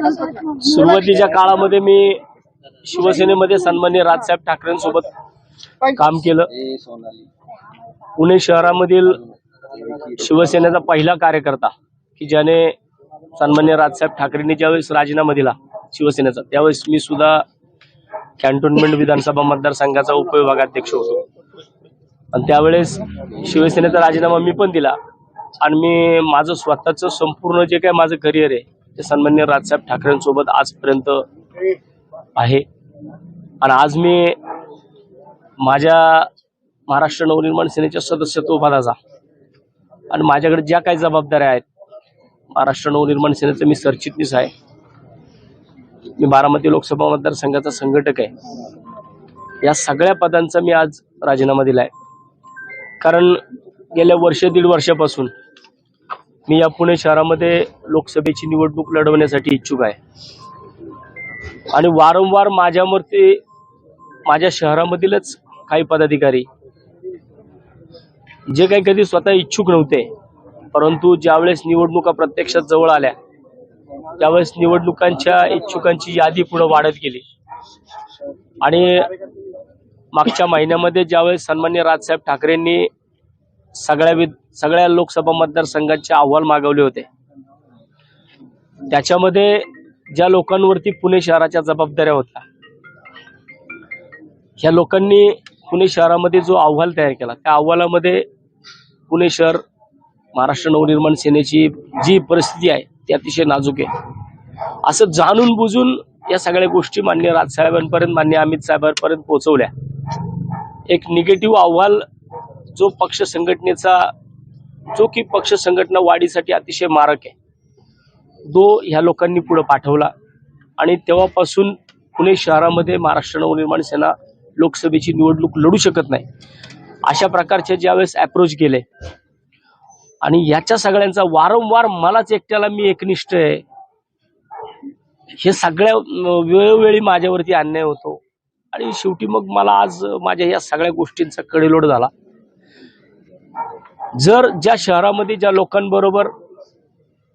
सुरुवातीच्या काळामध्ये मी शिवसेनेमध्ये सन्मान्य राजसाहेब ठाकरेंसोबत काम केलं. पुणे शहरामधील शिवसेनेचा पहिला कार्यकर्ता की ज्याने सन्मान्य राजसाहेब ठाकरेंनी ज्यावेळेस राजीनामा दिला शिवसेनेचा त्यावेळेस मी सुद्धा कॅन्टोन्मेंट विधानसभा मतदारसंघाचा उपविभागाध्यक्ष होतो. आणि त्यावेळेस शिवसेनेचा राजीनामा मी पण दिला. आणि मी माझं स्वतःचं संपूर्ण जे काय माझं करिअर आहे ते सन्मान्य राजसाहेब ठाकरेंसोबत आजपर्यंत आहे. आणि आज मी माझ्या महाराष्ट्र नवनिर्माण सेनेच्या सदस्यत्व पदाचा आणि माझ्याकडे ज्या काही जबाबदाऱ्या आहेत महाराष्ट्र नवनिर्माण सेनेचं मी सरचिटणीस आहे. मी बारामती लोकसभा मतदारसंघाचा संघटक आहे. या सगळ्या पदांचा मी आज राजीनामा दिला आहे कारण गेल्या वर्ष दीड वर्षापासून मी या पुणे शहरामध्ये लोकसभेची निवडणूक लढवण्यासाठी इच्छुक आहे. आणि वारंवार माझ्यावरती माझ्या शहरामधीलच काही पदाधिकारी जे काही कधी स्वतः इच्छुक नव्हते परंतु ज्यावेळेस निवडणुका प्रत्यक्षात जवळ आल्या त्यावेळेस निवडणुकांच्या इच्छुकांची यादी पुढे वाढत गेली. आणि मागच्या महिन्यामध्ये ज्यावेळेस सन्मान्य राजसाहेब ठाकरेंनी सगळ्या वि सगळ्या लोकसभा मतदारसंघाचे अहवाल मागवले होते. त्याच्यामध्ये ज्या लोकांवरती पुणे शहराच्या जबाबदाऱ्या होत्या ह्या लोकांनी पुणे शहरामध्ये जो अहवाल तयार केला त्या अहवालामध्ये पुणे शहर महाराष्ट्र नवनिर्माण सेनेची जी परिस्थिती आहे ती अतिशय नाजूक आहे. असं जाणून बुजून या सगळ्या गोष्टी मान्य राजसाहेबांपर्यंत मान्य अमित साहेबांपर्यंत पोहोचवल्या. एक निगेटिव्ह अहवाल जो पक्ष संघटनेचा जो की पक्ष संघटना वाढीसाठी अतिशय मारक आहे तो ह्या लोकांनी पुढे पाठवला. आणि तेव्हापासून पुणे शहरामध्ये महाराष्ट्र नवनिर्माण सेना लोकसभेची निवडणूक लढू शकत नाही. अशा प्रकारचे ज्यावेळेस अप्रोच गेले आणि याच्या सगळ्यांचा वारंवार मलाच एकट्याला मी एकनिष्ठ आहे हे सगळ्या वेळोवेळी माझ्यावरती अन्याय होतो. आणि शेवटी मग मला आज माझ्या या सगळ्या गोष्टींचा कडेलोड झाला. जर ज्या शहरामध्ये ज्या लोकांबरोबर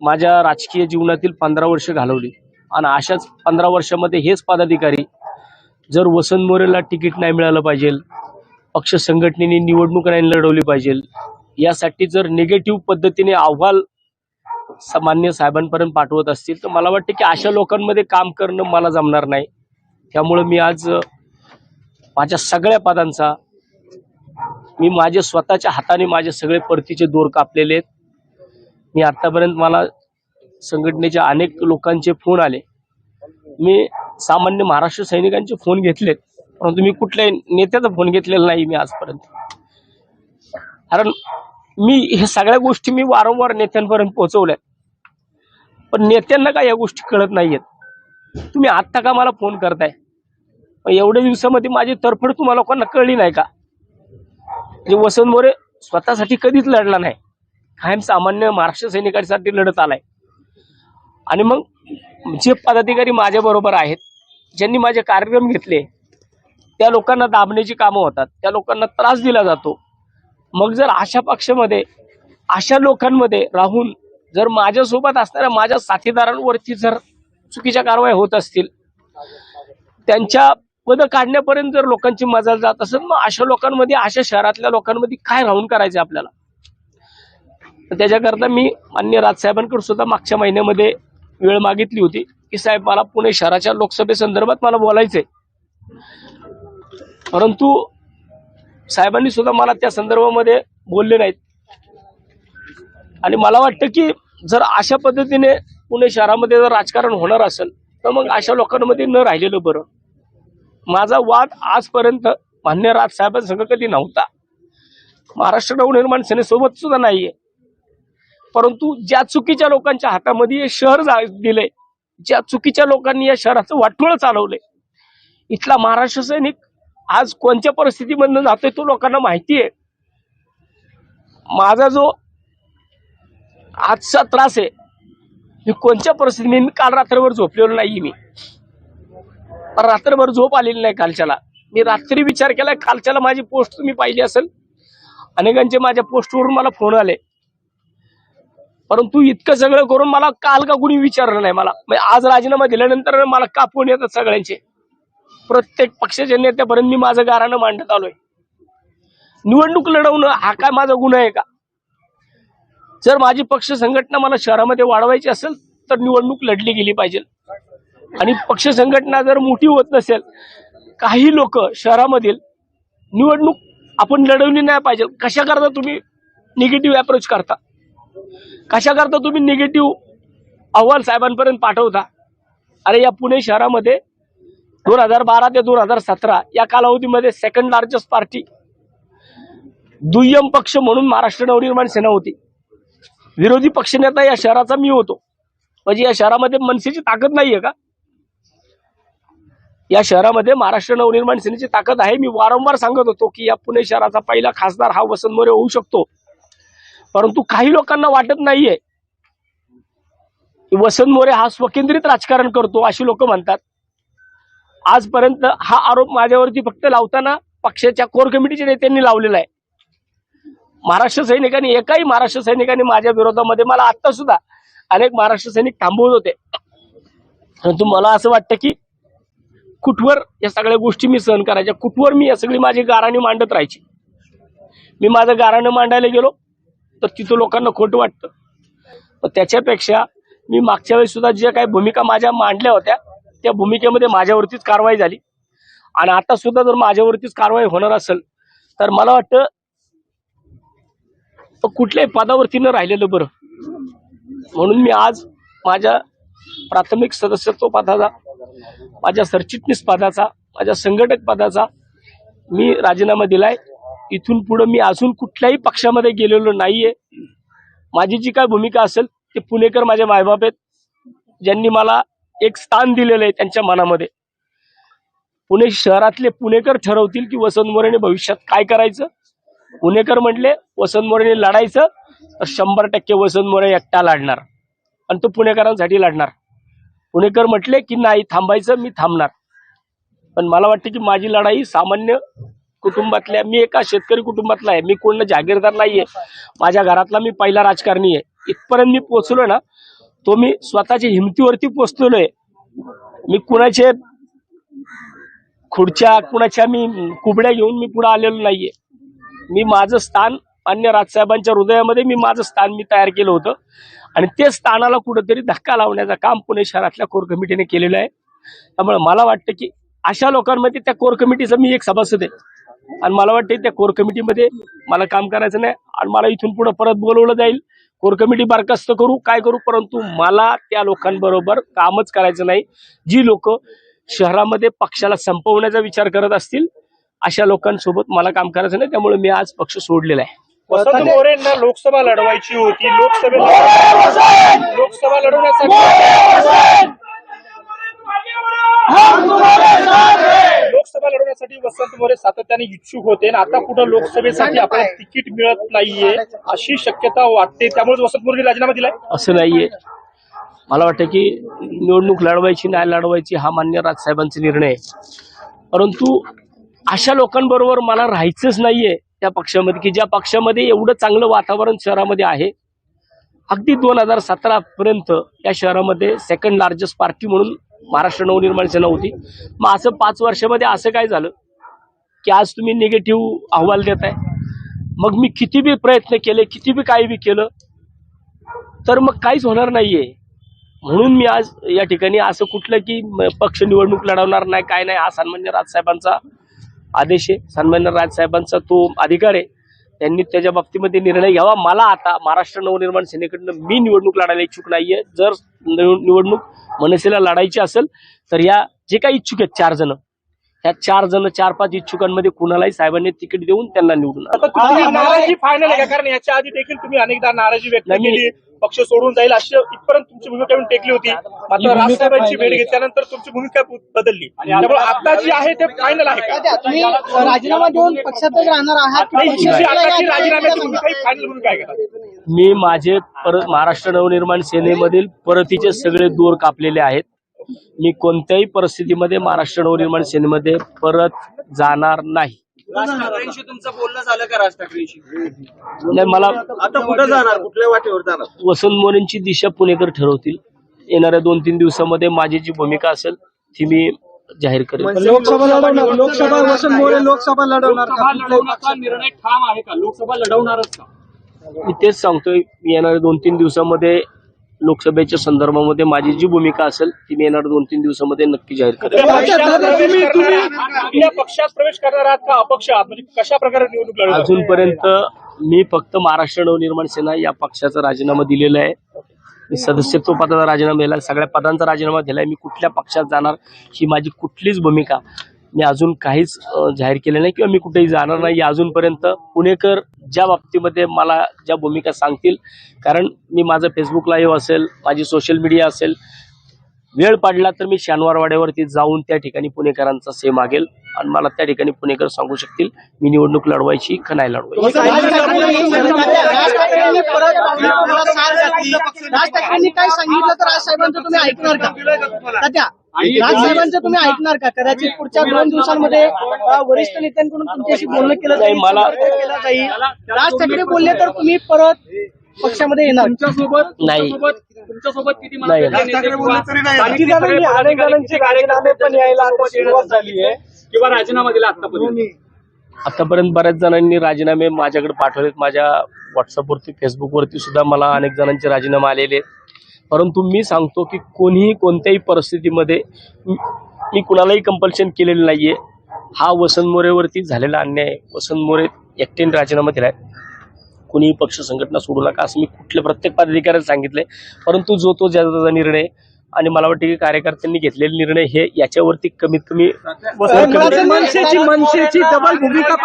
माझ्या राजकीय जीवनातील पंधरा वर्ष घालवली आणि अशाच पंधरा वर्षामध्ये हेच पदाधिकारी जर वसंत मोरेला तिकीट नाही मिळालं पाहिजे पक्ष संघटनेने निवडणूक नाही लढवली पाहिजे यासाठी जर निगेटिव्ह पद्धतीने अहवाल सामान्य साहेबांपर्यंत पाठवत असतील तर मला वाटतं की अशा लोकांमध्ये काम करणं मला जमणार नाही. त्यामुळं मी आज माझ्या सगळ्या पदांचा मी माझे स्वतःच्या हाताने माझे सगळे परतीचे दोर कापलेले आहेत. मी आतापर्यंत मला संघटनेच्या अनेक लोकांचे फोन आले. मी सामान्य महाराष्ट्र सैनिकांचे फोन घेतलेत परंतु मी कुठल्याही नेत्याचा फोन घेतलेला नाही मी आजपर्यंत. कारण मी हे सगळ्या गोष्टी मी वारंवार नेत्यांपर्यंत पोहोचवल्या पण नेत्यांना काय या गोष्टी कळत नाहीयेत. तुम्ही आत्ता का मला फोन करताय? एवढ्या दिवसामध्ये माझी तरफड तुम्हाला लोकांना कळली नाही का? म्हणजे वसंत मोरे स्वतःसाठी कधीच लढला नाही. कायम सामान्य महाराष्ट्र सैनिकांसाठी लढत आलाय. आणि मग जे पदाधिकारी माझ्याबरोबर आहेत ज्यांनी माझे कार्यक्रम घेतले त्या लोकांना दाबण्याची कामं होतात त्या लोकांना त्रास दिला जातो. मग जर अशा पक्षामध्ये अशा लोकांमध्ये राहून जर माझ्यासोबत असणाऱ्या माझ्या साथीदारांवरती जर चुकीच्या कारवाई होत असतील त्यांच्या पदं काढण्यापर्यंत जर लोकांची मजा जात असेल मग अशा लोकांमध्ये अशा शहरातल्या लोकांमध्ये काय राहून करायचं आपल्याला? त्याच्याकरता मी मान्य राजसाहेबांकडून सुद्धा मागच्या महिन्यामध्ये वेळ मागितली होती की साहेब मला पुणे शहराच्या लोकसभेसंदर्भात मला बोलायचंय. परंतु साहेबांनी सुद्धा मला त्या संदर्भामध्ये बोलले नाहीत. आणि मला वाटतं की जर अशा पद्धतीने पुणे शहरामध्ये जर राजकारण होणार असेल तर मग अशा लोकांमध्ये न राहिलेलं बरं. माझा वाद आजपर्यंत मान्य राजसाहेबांसंग कधी नव्हता. महाराष्ट्र नवनिर्माण सेनेसोबत सुद्धा नाहीये. परंतु ज्या चुकीच्या लोकांच्या हातामध्ये हे शहर दिले दिलंय ज्या चुकीच्या लोकांनी या शहराचं वाटोळं चालवलंय इथला महाराष्ट्र सैनिक आज कोणत्या परिस्थितीमधनं जातोय तो लोकांना माहिती आहे. माझा जो आजचा त्रास आहे मी कोणत्या परिस्थितीने काल रात्रभर झोपलेलो नाही मी. रात्रभर झोप आलेली नाही कालच्याला मी रात्री विचार केला कालच्याला माझी पोस्ट तुम्ही पाहिली असेल. अनेकांचे माझ्या पोस्टवरून मला फोन आले. परंतु इतकं सगळं करून मला काल का कुणी विचारलं नाही मला. म्हणजे आज राजीनामा दिल्यानंतर मला कापून येतात सगळ्यांचे. प्रत्येक पक्षाच्या नेत्यापर्यंत मी माझं गारानं मांडत आलोय. निवडणूक लढवणं हा काय माझा गुन्हा आहे का? जर माझी पक्ष संघटना मला शहरामध्ये वाढवायची असेल तर निवडणूक लढली गेली पाहिजे. आणि पक्ष संघटना जर मोठी होत नसेल काही लोक शहरामधील निवडणूक आपण लढवली नाही पाहिजे. कशाकरता तुम्ही निगेटिव्ह अप्रोच करता? कशाकरता तुम्ही निगेटिव्ह अहवाल साहेबांपर्यंत पाठवता? अरे या पुणे शहरामध्ये दोन हजार बारा ते दोन हजार सतरा या कालावधीमध्ये सेकंड लार्जेस्ट पार्टी दुय्यम पक्ष म्हणून महाराष्ट्र नवनिर्माण सेना होती. विरोधी पक्षनेता या शहराचा मी होतो. म्हणजे या शहरामध्ये मनसेची ताकद नाहीये का? या शहरामध्ये महाराष्ट्र नवनिर्माण सेनेची ताकद आहे. मी वारंवार सांगत होतो की या पुणे शहराचा पहिला खासदार हा वसंत मोरे होऊ शकतो. परंतु काही लोकांना वाटत नाहीये की वसंत मोरे हा स्वकेंद्रित राजकारण करतो अशी लोक म्हणतात. आजपर्यंत हा आरोप माझ्यावरती फक्त लावताना पक्षाच्या कोर कमिटीच्या नेत्यांनी लावलेला आहे. महाराष्ट्र सैनिकांनी एकाही महाराष्ट्र सैनिकांनी माझ्या विरोधामध्ये मला आता सुद्धा अनेक महाराष्ट्र सैनिक थांबवत होते. परंतु मला असं वाटतं की कुठवर या सगळ्या गोष्टी मी सहन करायच्या? कुठवर मी या सगळी माझी गाराणी मांडत राहायची? मी माझं गाराणं मांडायला गेलो तर तिथं लोकांना खोटं वाटतं. पण त्याच्यापेक्षा मी मागच्या वेळेस सुद्धा ज्या काही भूमिका माझ्या मांडल्या होत्या त्या भूमिकेमध्ये माझ्यावरतीच कारवाई झाली. आणि आता सुद्धा जर माझ्यावरतीच कारवाई होणार असेल तर मला वाटतं तर कुठल्याही पदावरती न राहिलेलं बरं. म्हणून मी आज माझ्या प्राथमिक सदस्यत्व पदाचा माझ्या सरचिटणीस पदाचा माझ्या संघटक पदाचा मी राजीनामा दिलाय. इथून पुढं मी अजून कुठल्याही पक्षामध्ये गेलेलो नाहीये. माझी जी काय भूमिका असेल ते पुणेकर माझे मायबाप आहेत. ज्यांनी मला एक स्थान दिलेलं आहे त्यांच्या मनामध्ये. पुणे शहरातले पुणेकर ठरवतील की वसंत मोरेने भविष्यात काय करायचं? पुणेकर म्हटले वसंत मोरेने लढायचं तर शंभर टक्के वसंत मोरे एकटा लढणार. आणि तो पुणेकरांसाठी लढणार. पुणेकर म्हटले की नाही थांबायचं मी थांबणार. पण मला वाटतं की माझी लढाई सामान्य कुटुंबातल्या मी एका शेतकरी कुटुंबातला आहे मी कोण जागीरदार नाहीये. माझ्या घरातला मी पहिला राजकारणी आहे. इथपर्यंत मी पोचलो ना तो मी स्वतःच्या हिमतीवरती पोचलेलो आहे मी कुणाचे खुर्च्या कुणाच्या मी कुबड्या घेऊन मी पुढे आलेलो नाहीये. मी माझं स्थान अन्य राजसाहेबांच्या हृदयामध्ये मी माझं स्थान मी तयार केलं होतं. आणि ते स्थानाला कुठंतरी धक्का लावण्याचं काम पुणे शहरातल्या कोर कमिटीने केलेलं आहे. त्यामुळे मला वाटतं की अशा लोकांमध्ये त्या कोर कमिटीचा मी एक सभासद आहे. आणि मला वाटतं त्या कोर कमिटीमध्ये मला काम करायचं नाही आणि मला इथून पुढे परत बोलवलं जाईल. कोर कमिटी बरखास्त करू काय करू परंतु मला त्या लोकांबरोबर कामच करायचं नाही. जी लोक शहरामध्ये पक्षाला संपवण्याचा विचार करत असतील अशा लोकांसोबत मला काम करायचं नाही. त्यामुळे मी आज पक्ष सोडलेला आहे. वसंत मोरेंना लोकसभा लढवायची होती. लोकसभेला लोकसभा लढवण्यासाठी लोकसभा लढवण्यासाठी वसंत मोरे सातत्याने इच्छुक होते आणि आता कुठं लोकसभेसाठी आपल्याला तिकीट मिळत नाहीये अशी शक्यता वाटते. त्यामुळे वसंत मोरेने राजीनामा दिलाय. असं नाहीये. मला वाटतं की निवडणूक लढवायची नाही लढवायची हा मान्य राजसाहेबांचा निर्णय आहे. परंतु अशा लोकांबरोबर मला राहायचंच नाहीये. त्या पक्षामध्ये की ज्या पक्षामध्ये एवढं चांगलं वातावरण शहरामध्ये आहे अगदी दोन हजार सतरा पर्यंत या शहरामध्ये सेकंड लार्जेस्ट पार्टी म्हणून महाराष्ट्र नवनिर्माण सेना होती. मग असं पाच वर्षामध्ये असं काय झालं की आज तुम्ही निगेटिव्ह अहवाल देताय? मग मी किती बी प्रयत्न केले किती बी काही बी केलं तर मग काहीच होणार नाहीये. म्हणून मी आज या ठिकाणी असं कुठलं की पक्ष निवडणूक लढवणार नाही काय नाही हा सन्मान्य राजसाहेबांचा आदेश आहे. सन्मान्य राजसाहेबांचा तो अधिकार आहे. त्यांनी त्याच्या बाबतीमध्ये निर्णय घ्यावा. मला आता महाराष्ट्र नवनिर्माण सेनेकडनं मी निवडणूक लढायला इच्छुक नाहीये. जर निव- निवडणूक मनसेला लढायची असेल तर या जे काही इच्छुक आहेत चार जण त्या चार जण चार पाच इच्छुकांमध्ये कुणालाही साहेबांनी तिकीट देऊन त्यांना निवडून नाराजी फायनल आहे. कारण याच्या आधी देखील तुम्ही अनेकदा नाराजी व्यक्त केली. पक्ष सोडून जाईल अशी इथपर्यंत तुमची भूमिका टेकली होती. मात्र राजसाहेबांची भेट घेतल्यानंतर तुमची भूमिका बदलली. त्यामुळे आता जी आहे ते फायनल आहे का? त्या तुम्ही राजीनामा देऊन पक्षातच राहणार आहात राजीनाम्याची भूमिका ही फायनल भूमिका आहे का? मी माझे परत महाराष्ट्र नवनिर्माण सेनेमधील परतीचे सगळे दोर कापलेले आहेत. मी कोणत्याही परिस्थितीमध्ये महाराष्ट्र नवनिर्माण सेनेमध्ये परत जाणार नाही. राज ठाकरेंशी तुमचं बोलणं झालं का राज ठाकरेंशी? नाही मला आता कुठं जाणार? कुठल्या वाटेवर जाणार? वसंत मोरेंची दिशा पुणेकर ठरवतील. येणाऱ्या दोन तीन दिवसामध्ये माझी जी भूमिका असेल ती मी जाहीर करेन लोकसभा लढवणार लोकसभा वसंत मोरे लोकसभा लढवणार का? पक्षात? निर्णय ठाम आहे का? लोकसभा लढवणारच का? मी तेच सांगतोय मी येणाऱ्या दोन तीन दिवसामध्ये लोकसभेच्या संदर्भामध्ये माझी जी भूमिका असेल ती मी येणाऱ्या दोन तीन दिवसामध्ये नक्की जाहीर करेन. तुम्ही तुम्ही आपल्या पक्षात प्रवेश करणार आहात का अपक्ष? आहात म्हणजे कशा प्रकारे निवडणूक लढवणार? अजूनपर्यंत मी फक्त महाराष्ट्र नवनिर्माण सेना या पक्षाचा राजीनामा दिलेला आहे. मी सदस्यत्व पदाचा राजीनामा दिला सगळ्या पदांचा राजीनामा दिलाय. मी कुठल्या पक्षात जाणार ही माझी कुठलीच भूमिका मी अजून काहीच जाहीर केलं नाही किंवा मी कुठेही जाणार नाही. अजूनपर्यंत पुणेकर ज्या बाबतीमध्ये मला ज्या भूमिका सांगतील कारण मी माझं फेसबुक लाईव्ह असेल माझी सोशल मीडिया असेल वेळ पाडला तर मी शनिवारवाड्यावरती जाऊन त्या ठिकाणी पुणेकरांचा से मागेल. आणि मला त्या ठिकाणी पुणेकर सांगू शकतील मी निवडणूक लढवायची का नाही लढवायची राज ठाकरेंनी राज ठाकरेंनी परत तुम्हाला साथ घातली. राज ठाकरेंनी काय सांगितलं तर राज साहेबांचं तुम्ही ऐकणार का तात्या राज साहेबांचं तुम्ही ऐकणार का कदाचित पुढच्या दोन दिवसांमध्ये वरिष्ठ नेत्यांकडून तुमच्याशी बोलणं केलं जाईल नाही, मला- केला जाईल राज ठाकरे बोलले तर तुम्ही परत पक्षामध्ये येणार तुमच्यासोबत नाही. तुमच्यासोबत किती नाही. अनेक जणांचे राजीनामे पण यायला आता सुरुवात झाली आहे. किंवा राजीनामा दिला आतापर्यंत? आतापर्यंत बऱ्याच जणांनी राजीनामे माझ्याकडे पाठवलेत. माझ्या व्हॉट्सअपवरती फेसबुकवरती सुद्धा मला अनेक जणांचे राजीनामे आलेले आहेत. परंतु मी सांगतो की कोणीही कोणत्याही परिस्थितीमध्ये मी मी कुणालाही कंपल्शन केलेलं नाहीये. हा वसंत मोरेवरती झालेला अन्याय. आहे. वसंत मोरे एकट्याने राजीनामा दिलाय. कोणीही पक्ष संघटना सोडू नका असं मी कुठल्या प्रत्येक पदाधिकाऱ्याला सांगितलंय. परंतु जो तो ज्याचा त्याचा निर्णय. आणि मला वाटतं की कार्यकर्त्यांनी घेतलेले निर्णय हे याच्यावरती कमीत कमी मनसेची मनसेची डबल भूमिका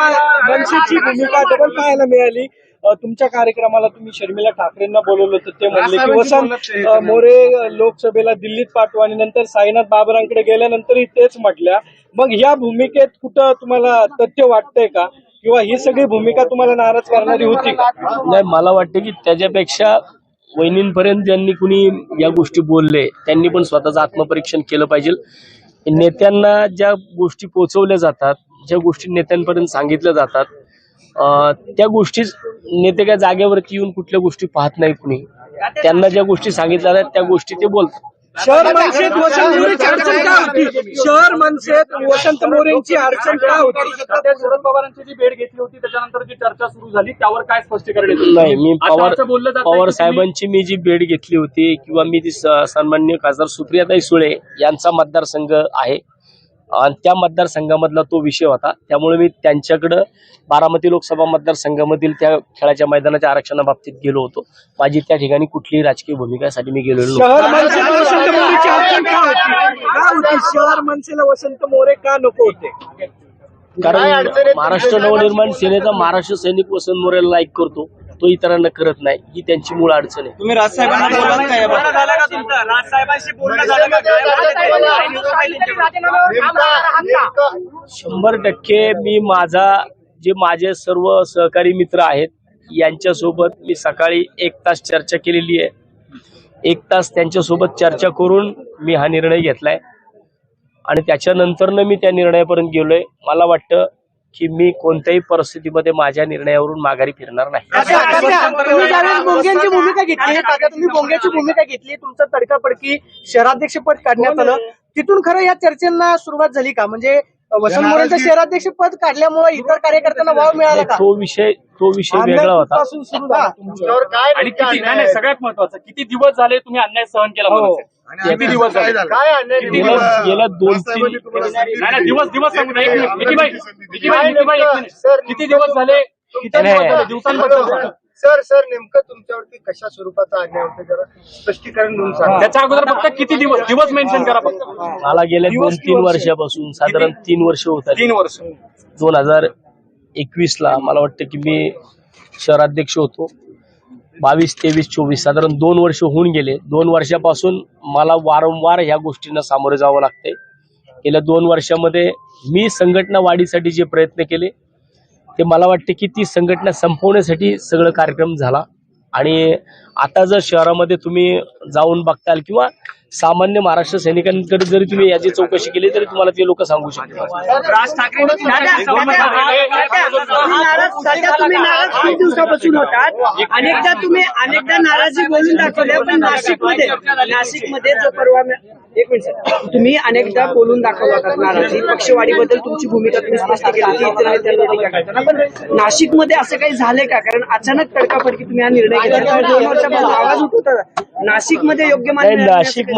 मनसेची भूमिका डबल पाहायला मिळाली. तुमच्या कार्यक्रमाला तुम्ही शर्मिला ठाकरेंना बोलवलं होतं ते म्हणले की वसंत मोरे लोकसभेला दिल्लीत पाठवा आणि नंतर साईनाथ बाबरांकडे गेल्यानंतरही तेच म्हटल्या. मग या भूमिकेत कुठं तुम्हाला तथ्य वाटतंय का? किंवा ही सगळी भूमिका तुम्हाला नाराज करणारी होती का? नाही मला वाटतं की त्याच्यापेक्षा वहिनींपर्यंत ज्यांनी कुणी या गोष्टी बोलले त्यांनी पण स्वतःचं आत्मपरीक्षण केलं पाहिजे. नेत्यांना ज्या गोष्टी पोचवल्या जातात ज्या गोष्टी नेत्यांपर्यंत सांगितल्या जातात त्या गोष्टी नेते काय जागेवरती येऊन कुठल्या गोष्टी पाहत नाही कुणी. त्यांना ज्या गोष्टी सांगितल्या जातात त्या गोष्टी ते बोलतात. शहर मनसेत वसंत मोरेची अडचण का होती? शहर मनसेत वसंत मोरेंची अडचण का होती? त्या शरद पवारांची जी भेट घेतली होती त्याच्यानंतर जी चर्चा सुरू झाली त्यावर काय स्पष्टीकरण येतं? नाही मी आता पवार असं बोललं जातंय की पवार साहेबांची मी जी भेट घेतली होती किंवा मी ती स- सन्माननीय खासदार सुप्रियाताई सुळे यांचा मतदारसंघ आहे आणि त्या मतदारसंघामधला तो विषय होता. त्यामुळे मी त्यांच्याकडं बारामती लोकसभा मतदारसंघामधील त्या खेळाच्या मैदानाच्या आरक्षणाबाबतीत गेलो होतो. माझी त्या ठिकाणी कुठलीही राजकीय भूमिकासाठी मी गेलेलो शहर मनसेला वसंत मोरे का नको होते? कारण महाराष्ट्र नवनिर्माण सेनेचा महाराष्ट्र सैनिक वसंत मोरेला लाईक करतो. तो इतरांना करत नाही ही त्यांची मूळ अडचण आहे. तुम्ही राजसाहेबांना बोललात का याबाबत? झालं का तुमचं राजसाहेबांशी बोलणं झालं का? शंभर टक्के मी माझा जे माझे सर्व सहकारी मित्र आहेत यांच्यासोबत मी सकाळी एक तास चर्चा केलेली आहे. एक तास त्यांच्यासोबत चर्चा करून मी हा निर्णय घेतलाय. आणि त्याच्यानंतरनं मी त्या निर्णयापर्यंत गेलोय. मला वाटतं की मी कोणत्याही परिस्थितीमध्ये माझ्या निर्णयावरून माघारी फिरणार नाही. भूमिका घेतली तुम्ही बोंगेची भूमिका घेतली तुमचं तडकापडकी शहराध्यक्षपद काढण्यात आलं. तिथून खरं या चर्चेला सुरुवात झाली का? म्हणजे वसंत मोरेंचं शहराध्यक्षपद काढल्यामुळे इतर कार्यकर्त्यांना वाव मिळाला का? तो विषय तो विषय वेगळा होता. पासून सुरू झाला तुमच्यावर. आणि नाही, सगळ्यात महत्वाचं किती दिवस झाले तुम्ही अन्याय सहन केला हो. किती दिवस झाले? किती गेल्या दिवस गेल्या दोन तीन नाही नाही दिवस दिवस सांगू नये. एक मिनिट. विकीबाई विकीबाई विकीबाई एक मिनिट. किती दिवस झाले? किती नाही. दिवस झाले? दिवसांबद्दल सांगा. सर सर नेमकं तुमच्यावरती कशा स्वरूपाचा अन्याय होतो जरा स्पष्टीकरण देऊन सांगा. त्याच्या अगोदर फक्त किती दिवस? दिवस मेन्शन करा फक्त. मला गेल्या दोन तीन वर्षापासून साधारण तीन वर्ष होत आली. तीन वर्ष. दोन हजार एकवीस ला मला वाटतं की मी शहराध्यक्ष होतो. बावीस तेवीस चोवीस साधारण दोन वर्ष होऊन गेले. दोन वर्षापासून मला वारंवार ह्या गोष्टींना सामोरे जावं लागतंय. गेल्या दोन वर्षामध्ये मी संघटना वाढीसाठी जे प्रयत्न केले ते मला वाटते की ती संघटना संपवण्यासाठी सगळं कार्यक्रम झाला. आणि आता जर शहरामध्ये तुम्ही जाऊन बघताल किंवा सामान्य महाराष्ट्र सैनिकांकडे जरी तुम्ही याची चौकशी केली तरी तुम्हाला ते लोक सांगू शकतात राज ठाकरे सध्या तुम्ही नाराज खूप दिवसापासून होतात अनेकदा तुम्ही अनेकदा नाराजी बोलून दाखवल्या पण नाशिकमध्ये नाशिकमध्ये जो परवा एक मिनिट. तुम्ही अनेकदा बोलून दाखवला होता नाराजी पक्षवाढीबद्दल तुमची भूमिका तुम्ही स्पष्ट केली पण नाशिकमध्ये असं काही झालंय का कारण अचानक तडकाफडकी तुम्ही हा निर्णय घेतला दोन वर्षापासून आवाज उठत होता नाशिकमध्ये योग्य मान नाही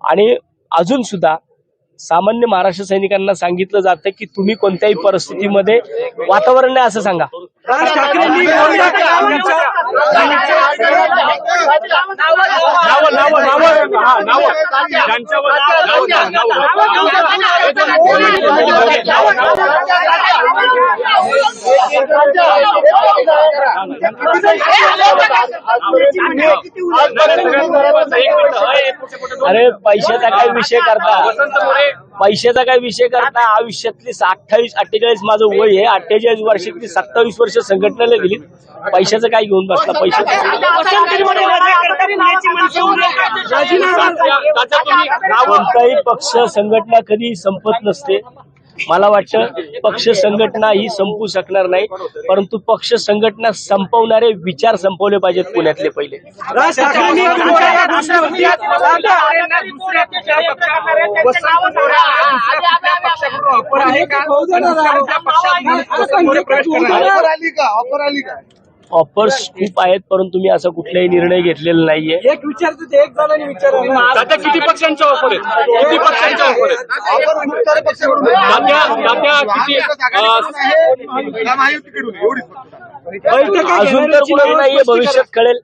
आणि अजून सुद्धा सामान्य महाराष्ट्र सैनिकांना सांगितलं जातं की तुम्ही कोणत्याही परिस्थितीमध्ये वातावरण नाही असं सांगा. राज ठाकरेंनी बोललं का तुमच्या- नावं नावं नावं हा नावं ज्यांच्यावर नावं नावं अरे पैशाचा काय विषय करता? पैशाचा काय विषय करता? आयुष्यातली अठ्ठावीस अठ्ठेचाळीस माझं वय आहे. अठ्ठेचाळीस वर्षातली सत्तावीस वर्ष संघटनेला गेली. पैशाचं काय घेऊन बसला? पैशाचं कोणताही पक्ष संघटना कधी संपत नसते. मला वाटतं पक्ष संघटना ही संपू शकणार नाही परंतु पक्ष संघटना संपवणारे विचार संपवले पाहिजेत पुण्यातले पहिले ऑफर आली का ऑफर्स खूप आहेत परंतु मी असा कुठलाही निर्णय घेतलेला नाहीये एक विचारतो ते एक जणांनी विचारलं किती पक्षांच्या ऑफर आहेत किती पक्षांच्या ऑफर आहेत अजून तर कुणाला नाहीये भविष्यात. कळेल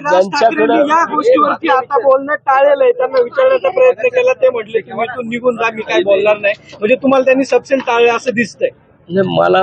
ज्यांच्याकडं- या गोष्टीवरती आता बोलणं टाळलेलं आहे त्यांना विचारण्याचा प्रयत्न केला ते म्हटले की मी इथून निघून जा मी काय बोलणार नाही म्हणजे तुम्हाला त्यांनी सबसेल टाळले असं दिसतंय म्हणजे मला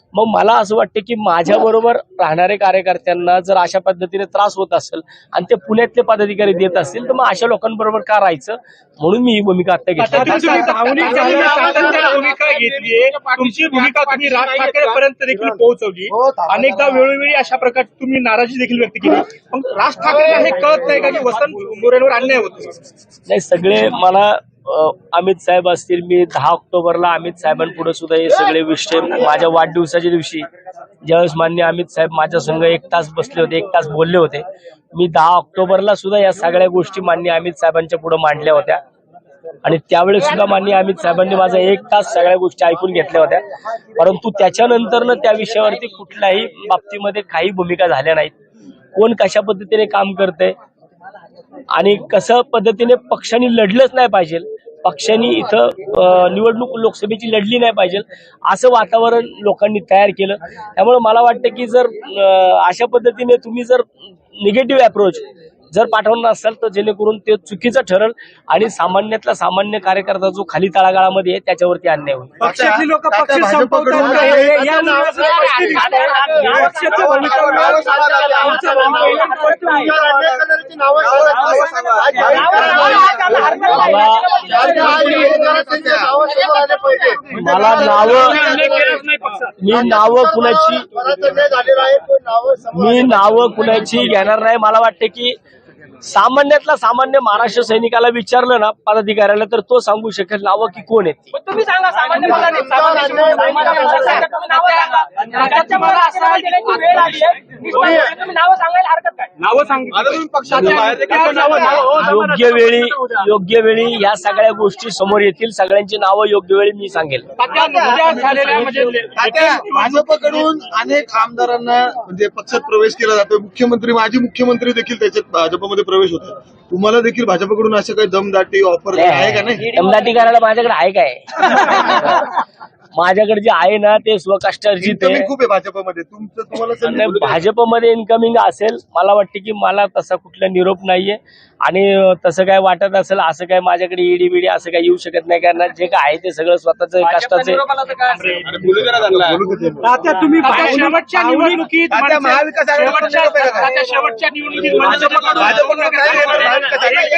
मग मला असं वाटतं की माझ्या बरोबर राहणारे कार्यकर्त्यांना जर अशा पद्धतीने त्रास होत असेल आणि ते पुण्यातले पदाधिकारी देत असतील तर मग अशा लोकांबरोबर का राहायचं? म्हणून मी ही भूमिका आता घेतली तुमची भूमिका तुम्ही राज ठाकरे पर्यंत देखील पोहोचवली. हो, अनेकदा. वेळोवेळी अशा प्रकारे तुम्ही नाराजी देखील व्यक्त केली. पण राज ठाकरे हे कळत नाही का की वसंत मोरेंवर अन्याय होतो नाही सगळे मला अमित साहेब असतील मी दहा ऑक्टोबरला अमित साहेबांपुढे सुद्धा हे सगळे विषय माझ्या वाढदिवसाच्या दिवशी ज्यावेळेस मान्य अमित साहेब माझ्या संघ एक तास बसले होते एक तास बोलले होते. मी दहा ऑक्टोबरला सुद्धा या सगळ्या गोष्टी मान्य अमित साहेबांच्या पुढे मांडल्या होत्या. आणि त्यावेळेस सुद्धा मान्य अमित साहेबांनी माझा एक तास सगळ्या गोष्टी ऐकून घेतल्या होत्या. परंतु त्याच्यानंतरनं त्या विषयावरती कुठल्याही बाबतीमध्ये काही भूमिका झाल्या नाहीत. कोण कशा पद्धतीने काम करतंय आणि कसं पद्धतीने पक्षांनी लढलंच नाही पाहिजे पक्षांनी इथं निवडणूक लोकसभेची लढली नाही पाहिजे असं वातावरण लोकांनी तयार केलं. त्यामुळे मला वाटतं की जर अशा पद्धतीने तुम्ही जर निगेटिव्ह अप्रोच जर पाठवणार असेल तर जेणेकरून ते चुकीचं ठरल आणि सामान्यातला सामान्य कार्यकर्ता जो खाली तळागाळामध्ये आहे त्याच्यावरती अन्याय होईल हे-. मला नावं मी नावं कुणाची मी नावं कुणाची घेणार नाही मला वाटते की सामान्यातला सामान्य महाराष्ट्र सैनिकाला विचारलं ना पदाधिकाऱ्याला तर तो सांगू शकेल नावं की कोण आहेत. तुम्ही सांगा सामान्य नावं योग्य वेळी योग्य वेळी या सगळ्या गोष्टी समोर येतील. सगळ्यांची नावं योग्य वेळी मी सांगेल. म्हणजे तात्या, भाजपकडून अनेक आमदारांना म्हणजे पक्षात प्रवेश केला जातोय. मुख्यमंत्री माजी मुख्यमंत्री देखील त्याच्यात भाजपमध्ये प्रवेश होतात तुम्हाला देखील भाजपकडून असं काही दमदाटी ऑफर आहे का नाही? दमदाटी करायला माझ्याकडे आहे काय? माझ्याकडे जे आहे ना ते स्वकष्टार्जित इन्कमिंग आहे. खूप आहे भाजपमध्ये. तुमचं तुम्हाला संधी. भाजपमध्ये इन्कमिंग असेल मला वाटते की मला तसा कुठला निरोप नाहीये. आणि तसं काय वाटत असेल असं काय माझ्याकडे ईडी बिडी असं काय येऊ शकत नाही कारण जे काय आहे ते सगळं स्वतःच कष्टाचे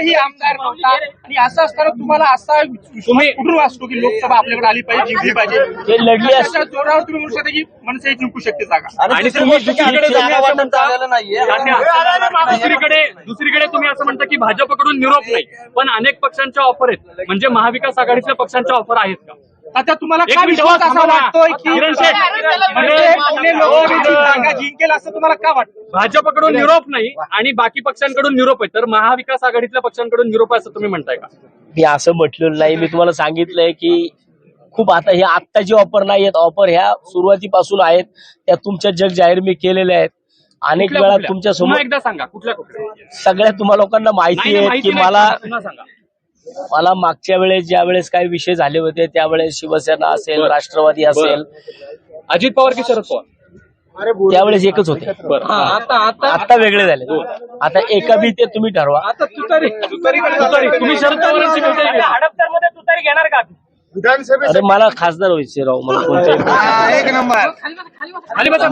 तुम्ही असं असताना तुम्हाला असा तुम्ही कुठून वाचतो की लोकसभा आपल्याकडे आली पाहिजे जिंकली पाहिजे? ते लढली असते त्याच्या जोरावर तुम्ही म्हणू शकता की मनसे जिंकू शकते जागा. आणि तुम्ही दुसरीकडे नाहीये. दुसरीकडे दुसरीकडे तुम्ही असं म्हणता की भाजपकडून निरोप नाही. पण अनेक पक्षांच्या ऑफर आहेत. म्हणजे महाविकास आघाडीतल्या पक्षांच्या ऑफर आहेत का? आता तुम्हाला एक काय विश्वास असा ना. वाटतोय की किरण शेठ. म्हणजे जागा जिंकेल असं तुम्हाला का वाटतं? भाजपकडून निरोप नाही आणि बाकी पक्षांकडून निरोप आहे. तर महाविकास आघाडीतल्या पक्षांकडून निरोप आहे असं तुम्ही म्हणताय का? मी असं म्हटलेलं नाही. मी तुम्हाला सांगितलंय की खूप आता हे आत्ताची ऑफर नाही आहेत. ऑफर ह्या सुरुवातीपासून आहेत. त्या तुमच्या जग जाहीर मी केलेल्या आहेत. अनेक कुठल्या- वेळा कुठल्या? तुमच्या पुन्हा समोर एकदा सांगा कुठल्या कुठल्या? सगळ्या तुम्हा लोकांना माहिती आहे की मला सांगा, पुन्हा सांगा. मला मागच्या वेळेस ज्या वेळेस काही विषय झाले होते त्यावेळेस शिवसेना असेल बरं. राष्ट्रवादी असेल. अजित पवार की शरद पवार? त्यावेळेस एकच होते. बरं. आता आता आता वेगळे झाले. आता एका बी ते तुम्ही ठरवा. आता तुतारी तुतारी, तुम्ही शरद पवारांची तुतारी घ्या. हडपसरमध्ये तुतारी घेणार का विधानसभेत अरे मला खासदार व्हायचे राव मला कोणते हा, एक नंबर. खाली बसा.